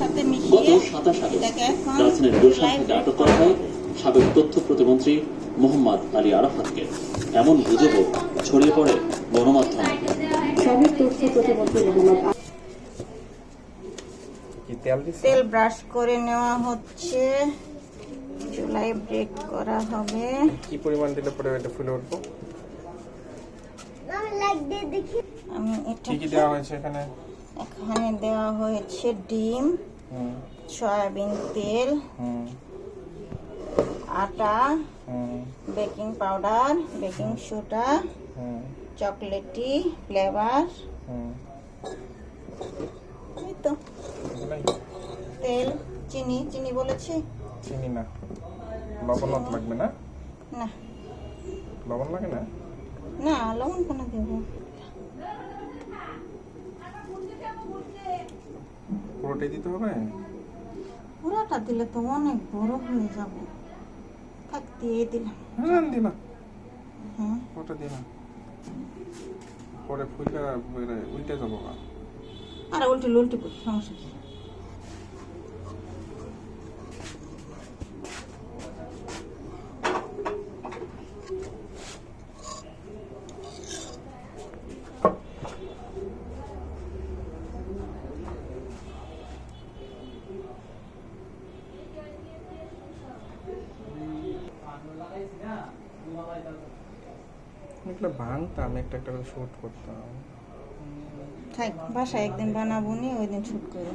সাথে গত মিশিয়ে সাতাশ আগস্ট এটাকে এখন আটক করা হয় সাবেক তথ্য প্রতিমন্ত্রী মোহাম্মদ আলী আরাফাতকে। এমন গুজবও ছড়িয়ে পড়ে গণমাধ্যমে। সাবেক তথ্য প্রতিমন্ত্রী মোহাম্মদ কি তেল ব্রাশ করে নেওয়া হচ্ছে। চুলায় ব্রেক করা হবে। কি পরিমাণ দিলে পরে এটা ফুলে উঠবো? আমি এটা কি কি দেওয়া হয়েছে এখানে? এখানে দেওয়া হয়েছে ডিম সয়াবিন তেল আটা baking powder baking soda chocolatey flavour. এই তো। তেল চিনি চিনি বলেছি? চিনি না। লবণ লাগবে না? না। লবণ লাগে না? না লবণ কেন দেবো? পুরোটাই দিতে হবে? পুরাটা দিলে তো অনেক বড় হয়ে যাবে। থাক দিয়ে দিলাম। হ্যাঁ দিলাম হ্যাঁ। ওটা দিলাম পরে ফুলটা উল্টে যাব আরে উল্টে উল্টে সমস্যা এগুলো ভাঙতাম একটা একটা করে শুট করতাম। থাক বাসায় একদিন বানাবো নি ওই দিন শুট করো।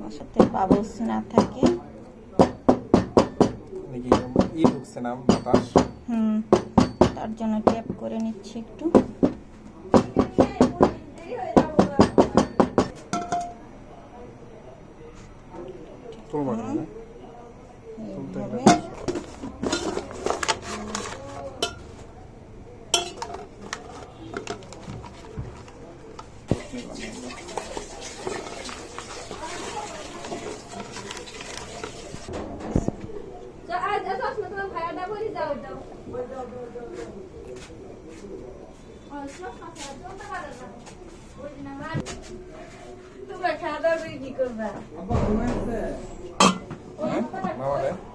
বাসাতে বাবুস না থাকে। ই ঢুকছে না বাতাস? হুম তার জন্য ট্যাপ করে নিচ্ছি একটু। তুলবা না না? তুলতে এইভাবে এটা নিলাম আমরা। তোমরা খাওয়া দাওয়া করে কি করবা? বাবা?